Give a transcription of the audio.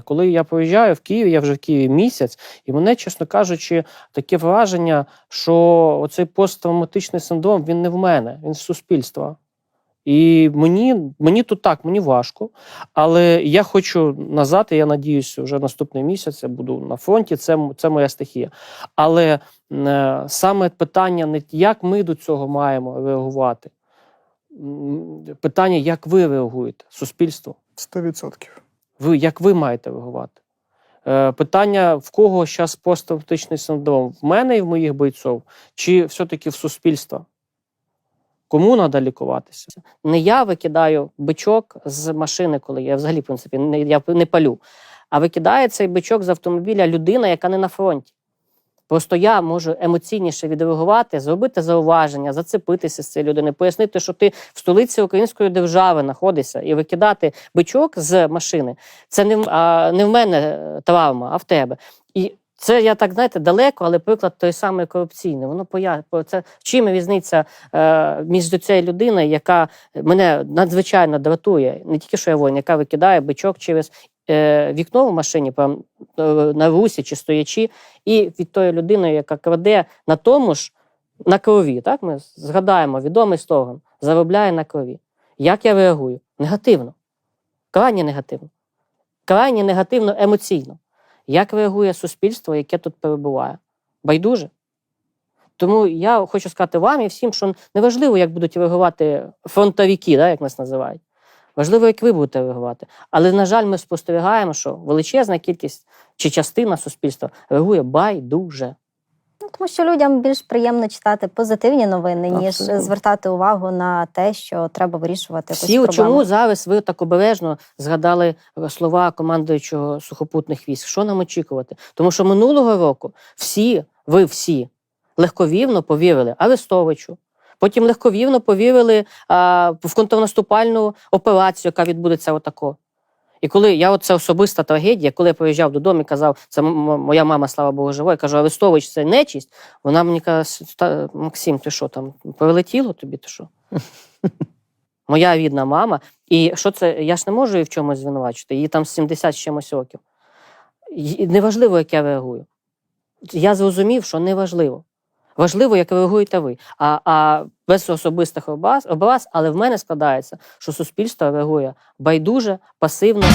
Коли я поїжджаю в Київ, я вже в Києві місяць, і мене, чесно кажучи, таке враження, що оцей посттравматичний синдром він не в мене, він з суспільства. І мені, мені тут так, мені важко. Але я хочу назад, і я надіюся, вже наступний місяць я буду на фронті. Це, це моя стихія. Але е, саме питання не як ми до цього маємо реагувати. Питання, як ви реагуєте, суспільство. 100%. Ви як ви маєте реагувати? Е, питання: в кого зараз посттравматичний синдром? В мене і в моїх бойців, чи все-таки в суспільства? Кому треба лікуватися? Не я викидаю бичок з машини, коли я взагалі, в принципі, не, я не палю. А викидає цей бичок з автомобіля людина, яка не на фронті. Просто я можу емоційніше відреагувати, зробити зауваження, зацепитися з цією людиною, пояснити, що ти в столиці української держави знаходишся, і викидати бичок з машини. Це не, а, не в мене е, травма, а в тебе. Це я так знаєте далеко, але приклад той самий корупційний. Воно поя... по- це чим різниця е, між цією людиною, яка мене надзвичайно дратує, не тільки що я воїн, яка викидає бичок через е, вікно в машині, прям, е, на русі чи стоячи, і від тої людини, яка краде на тому ж на крові. Так ми згадаємо відомий слоган заробляє на крові. Як я реагую? Негативно. Крайні негативно. Крайні негативно емоційно. Як реагує суспільство, яке тут перебуває? Байдуже. Тому я хочу сказати вам і всім, що неважливо, як будуть реагувати фронтовіки, да, як нас називають. Важливо, як ви будете реагувати. Але, на жаль, ми спостерігаємо, що величезна кількість чи частина суспільства реагує байдуже. Тому що людям більш приємно читати позитивні новини, ніж Абсолютно. звертати увагу на те, що треба вирішувати Всі, проблему. чому зараз ви так обережно згадали слова командуючого сухопутних військ? Що нам очікувати? Тому що минулого року всі, ви всі, легковірно повірили Арестовичу. Потім легковірно повірили а, в контрнаступальну операцію, яка відбудеться отако. І коли я от це особиста трагедія, коли я приїжджав додому і казав, це моя мама, слава Богу, жива, я кажу, Арестович це нечість. Вона мені каже, Максим, ти що там, прилетіло тобі? Ти що? Моя рідна мама. І що це? Я ж не можу її в чомусь звинувачити. Їй там 70 з чимось років. І неважливо, як я реагую. Я зрозумів, що неважливо. Важливо, як реагуєте ви. А, а без особистих образ, образ, але в мене складається, що суспільство реагує байдуже, пасивно.